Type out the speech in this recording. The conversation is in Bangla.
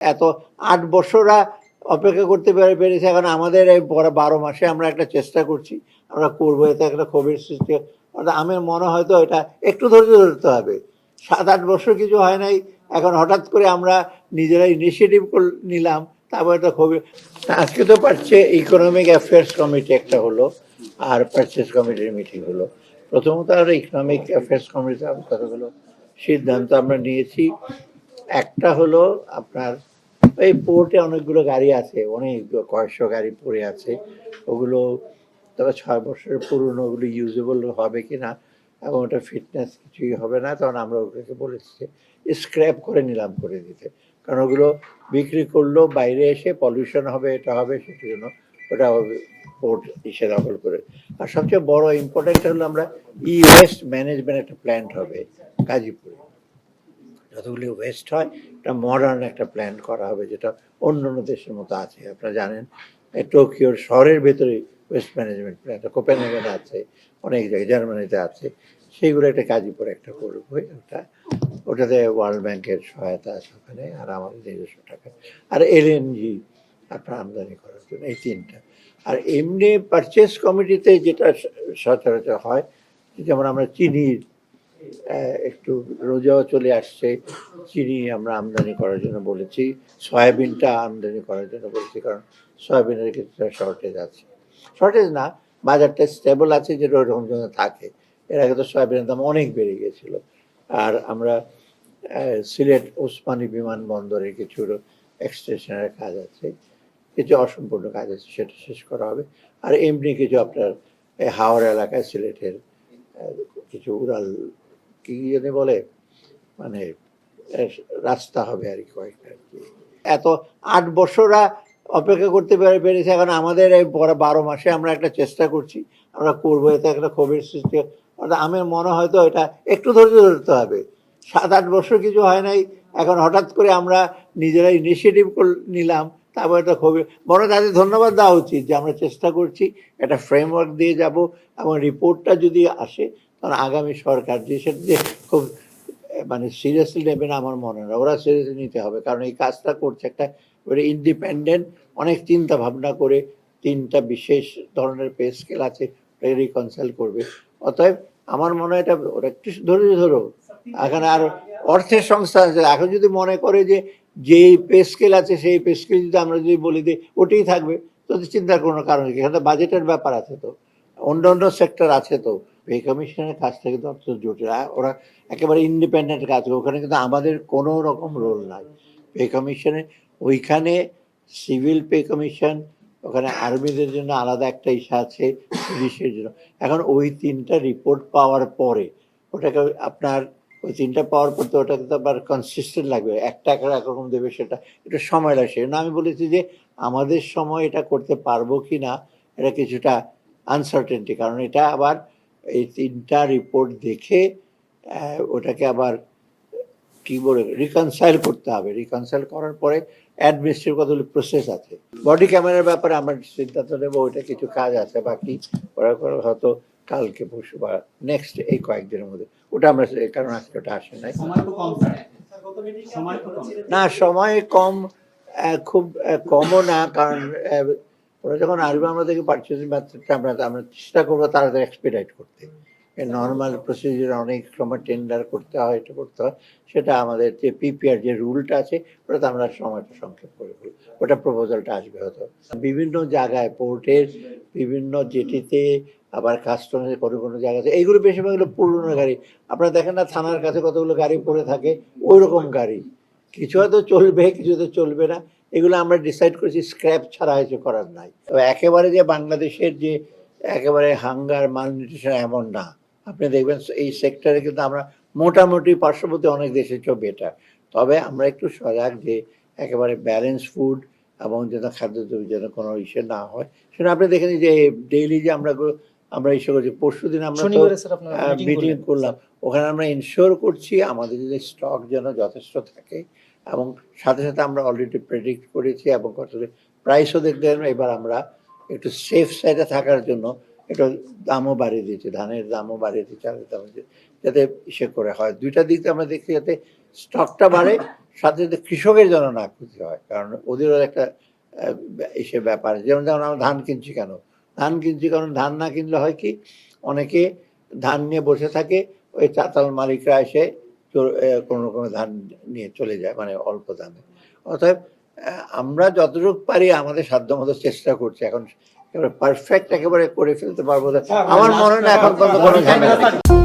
এত আট বছরা অপেক্ষা করতে পেরে পেরেছে। এখন আমাদের এই বারো মাসে আমরা একটা চেষ্টা করছি। আমরা করব, এতে একটা ক্ষোভের সৃষ্টি অর্থাৎ আমার মনে হয়তো এটা একটু ধৈর্য ধরতে হবে। সাত আট বছর কিছু হয় নাই। এখন হঠাৎ করে আমরা নিজেরা ইনিশিয়েটিভ নিলাম, তারপর একটা ক্ষোভে। আজকে তো পারছে ইকোনমিক অ্যাফেয়ার্স কমিটি একটা হলো, আর পারচেস কমিটির মিটিং হলো। প্রথমত আমরা ইকোনমিক অ্যাফেয়ার্স কমিটিতে কতগুলো সিদ্ধান্ত আমরা নিয়েছি। একটা হলো আপনার এই পোর্টে অনেকগুলো গাড়ি আছে, অনেক কয়েকশো গাড়ি পড়ে আছে। ওগুলো তবে ছয় বছরের পুরনো, ওগুলো ইউজেবল হবে কি না এবং ওটা ফিটনেস কিছুই হবে না, তখন আমরা ওকে বলেছি যে স্ক্র্যাপ করে নিলাম করে দিতে। কারণ ওগুলো বিক্রি করলেও বাইরে এসে পলিউশন হবে, এটা হবে সেটার জন্য ওটা পোর্ট ইসে দখল করে। আর সবচেয়ে বড় ইম্পর্টেন্ট হলো আমরা ই ওয়েস্ট ম্যানেজমেন্ট একটা প্ল্যান্ট হবে, গাজীপুরে। যতগুলি ওয়েস্ট হয়, একটা মডার্ন একটা প্ল্যান করা হবে যেটা অন্য অন্য দেশের মতো আছে। আপনারা জানেন, এই টোকিওর শহরের ভেতরে ওয়েস্ট ম্যানেজমেন্ট প্ল্যানটা কোপেনহেগেনে আছে, অনেক জায়গায় জার্মানিতে আছে। সেইগুলো একটা গাজীপুর একটা করব, ওটা, ওটাতে ওয়ার্ল্ড ব্যাংকের সহায়তা আছে ওখানে, আর আমাদের নিজস্ব টাকা। আর এলএনজি আপনার আমদানি করার জন্য, এই তিনটা। আর এমনি পারচেস কমিটিতে যেটা সচরাচর হয়, যেমন আমরা চিনির একটু রোজাও চলে আসছে। চিনি আমরা আমদানি করার জন্য বলেছি। সয়াবিনটা আমদানি করার জন্য বলেছি কারণ সয়াবিনের কিছুটা শর্টেজ আছে। শর্টেজ না, বাজারটা স্টেবল আছে যেটা ওরকম জন্য থাকে। এর আগে তো সয়াবিনের দাম অনেক বেড়ে গেছিল আর আমরা সিলেট ওসমানী বিমানবন্দরে কিছু এক্সটেনশনের কাজ আছে। কিছু অসম্পূর্ণ কাজ আছে, সেটা শেষ করা হবে। আর এমনি কিছু আপনার হাওড় এলাকায় সিলেটের কিছু উড়াল কি জানি বলে মানে রাস্তা হবে আর কি কয়েকটা আর কি এত আট বছরা অপেক্ষা করতে পেরে, পেরেছে, এখন আমাদের এই বারো মাসে আমরা একটা চেষ্টা করছি, আমরা করব, এতে একটা ক্ষোভের সৃষ্টি। অর্থাৎ আমার মনে হয়তো এটা একটু ধৈর্য ধরতে হবে সাত আট বছর কিছু হয় নাই, এখন হঠাৎ করে আমরা নিজেরা ইনিশিয়েটিভ নিলাম, তারপর একটা ক্ষোভে বড় তাদের ধন্যবাদ দেওয়া উচিত যে আমরা চেষ্টা করছি, একটা ফ্রেমওয়ার্ক দিয়ে যাব এবং রিপোর্টটা যদি আসে তখন আগামী সরকার যে সেটা যে খুব মানে সিরিয়াসলি নেবে না আমার মনে হয়। ওরা সিরিয়াসলি নিতে হবে। কারণ এই কাজটা করছে একটা ইন্ডিপেন্ডেন্ট অনেক চিন্তা ভাবনা করে তিনটা বিশেষ ধরনের পে স্কেল আছে রিকনসাইল করবে। অতএব আমার মনে হয় এটা, ওরা একটু ধরে ধরো। এখানে আর অর্থের সংস্থা আছে। এখন যদি মনে করে যে যেই পে স্কেল আছে, সেই পে স্কেল যদি আমরা যদি বলি দিই ওটাই থাকবে তো চিন্তার কোনো কারণ এখানে বাজেটের ব্যাপার আছে তো। অন্য অন্য সেক্টর আছে তো। পে কমিশনের কাছ থেকে তো অত জটিল ওরা একেবারে ইন্ডিপেন্ডেন্ট কাজ করে। ওখানে কিন্তু আমাদের কোনো রকম রোল নাই। পে কমিশনে ওইখানে সিভিল পে কমিশন ওখানে আর্মিদের জন্য আলাদা একটা ইসা আছে পুলিশের জন্য। এখন ওই তিনটা রিপোর্ট পাওয়ার পরে ওটাকে আপনার ওই তিনটা পাওয়ার পর তো ওটাকে তো আবার কনসিস্টেন্ট লাগবে। একটা একটা একরকম দেবে সেটা। একটু সময় লাগছে। না আমি বলেছি যে আমাদের সময় এটা করতে পারব কি না এটা কিছুটা আনসার্টেনটি কারণ এটা আবার এই তিনটা রিপোর্ট দেখে ওটাকে আবার কি বলে রিকনসাইল করতে হবে। রিকনসাইল করার পরে অ্যাডমিনিস্ট্রেটিভ কতগুলো প্রসেস আছে। বডি ক্যামেরার ব্যাপারে আমরা সিদ্ধান্ত নেব ওইটা কিছু কাজ আছে বাকি ওরা করে হয়তো কালকে পরশু বা নেক্সট এই কয়েকদিনের মধ্যে। ওটা আমরা কারণ আজকে ওটা আসে নাই। না সময় কম খুব কমও না কারণ ওরা যখন আসবে আমরা দেখি পার্চেসিং ম্যাথডটা আমরা আমরা চেষ্টা করব তাড়াতাড়ি এক্সপিডাইট করতে। নর্মাল প্রসিডিউর অনেক সময় টেন্ডার করতে হয়, এটা করতে হয়। সেটা আমাদের যে পিপিআর যে রুলটা আছে, ওটাতে আমরা সময়টা সংক্ষেপ করে ফেলব ওটা প্রপোজালটা আসবে হয়তো। বিভিন্ন জায়গায় পোর্টের বিভিন্ন জেটিতে আবার কাস্টমারের কোনো কোনো জায়গাতে, এইগুলো বেশিরভাগ হলো পুরনো গাড়ি। আপনারা দেখেন না থানার কাছে কতগুলো গাড়ি পড়ে থাকে? ওই রকম গাড়ি। কিছু হয়তো চলবে, কিছু হয়তো চলবে না। এগুলো আমরা ডিসাইড করেছি স্ক্র্যাপ ছাড়া কিছু করার নাই। তবে একেবারে যে বাংলাদেশের যে একেবারে হাঙ্গার মালনিউট্রিশন এমন না। আপনি দেখবেন এই সেক্টরে কিন্তু আমরা মোটামুটি পার্শ্ববর্তী অনেক দেশের চেয়েও বেটার তবে আমরা একটু সজাগ যে একেবারে ব্যালেন্স ফুড এবং যেন খাদ্য যেন কোনো ইসে না হয়। সেটা আপনি দেখেন যে ডেইলি যে আমরা আমরা ইসে করছি পরশু দিন আমরা মিটিং করলাম। ওখানে আমরা ইনশিওর করছি আমাদের যে স্টক যেন যথেষ্ট থাকে এবং সাথে সাথে আমরা অলরেডি প্রেডিক্ট করেছি এবং কত প্রাইসও দেখতে গেলাম এবার আমরা একটু সেফ সাইডে থাকার জন্য একটু দামও বাড়িয়ে দিয়েছি ধানের দামও বাড়িয়ে দিয়েছি চালের দাম যাতে ইসে করে হয়। দুইটা দিক আমরা দেখছি যাতে স্টকটা বাড়ে সাথে সাথে কৃষকের জন্য না ক্ষতি হয় কারণ ওদেরও একটা এসে ব্যাপার। যেমন যেমন আমরা ধান কিনছি কেন? ধান কিনছি কারণ ধান না কিনলে হয় কি অনেকে ধান নিয়ে বসে থাকে ওই চাতাল মালিকরা এসে কোনো রকম ধান নিয়ে চলে যায় মানে অল্প দামে অতএব আমরা যতটুকু পারি আমাদের সাধ্যমতো চেষ্টা করছি এখন একেবারে পারফেক্ট একেবারে করে ফেলতে পারব না। আমার মনে হয় না এখন পর্যন্ত কোনো ঝামেলা।